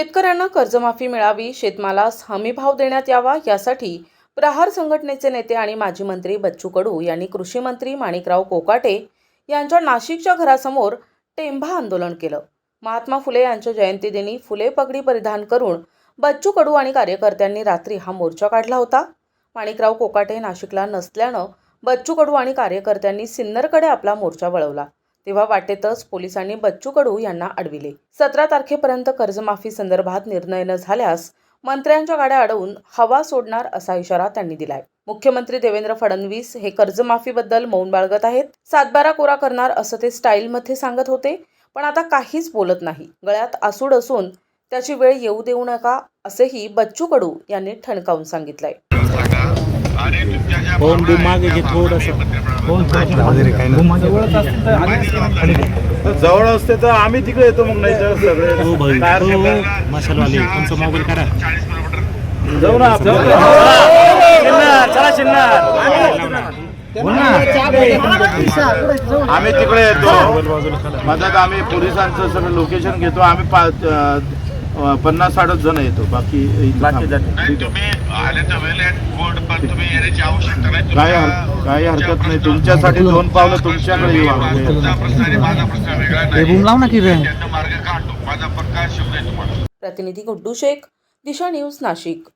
शेतकऱ्यांना कर्जमाफी मिळावी शेतमालास हमीभाव देण्यात यावा यासाठी प्रहार संघटनेचे नेते आणि माजी मंत्री बच्चू कडू यांनी कृषी मंत्री माणिकराव कोकाटे यांच्या नाशिकच्या घरासमोर टेंभा आंदोलन केलं. महात्मा फुले यांच्या जयंतीदिनी फुले पगडी परिधान करून बच्चू कडू आणि कार्यकर्त्यांनी रात्री हा मोर्चा काढला होता. माणिकराव कोकाटे नाशिकला नसल्यानं बच्चू कडू आणि कार्यकर्त्यांनी सिन्नरकडे आपला मोर्चा वळवला. तेव्हा वाटेतच पोलिसांनी बच्चू कडू यांना अडविले. सतरा तारखेपर्यंत कर्जमाफी संदर्भात निर्णय न झाल्यास मंत्र्यांच्या गाड्या अडवून हवा सोडणार असा इशारा त्यांनी दिलाय. मुख्यमंत्री देवेंद्र फडणवीस हे कर्जमाफीबद्दल मौन बाळगत आहेत. सातबारा कोरा करणार असं ते स्टाईलमध्ये सांगत होते पण आता काहीच बोलत नाही. गळ्यात आसूड असून त्याची वेळ येऊ देऊ नका असेही बच्चू कडू यांनी ठणकावून सांगितलंय. फोन बी मागे घे थोडंसं. जवळ असते तर आम्ही तिकडे येतो मग नाही तर सगळे. हो हो नाही. मशालवाले तुमचा मोबाईल काढा. जाऊ ना. आम्ही तिकडे येतो. मधात आम्ही पोलिसांचं सगळं लोकेशन घेतो. आम्ही पन्नास साठच जण येतो बाकी काय काही हरकत नाही तुमच्यासाठी दोन पावलं तुमच्याकडे येऊ शब्द आहे तुम्हाला. प्रतिनिधी गुड्डू शेख दिशा न्यूज नाशिक.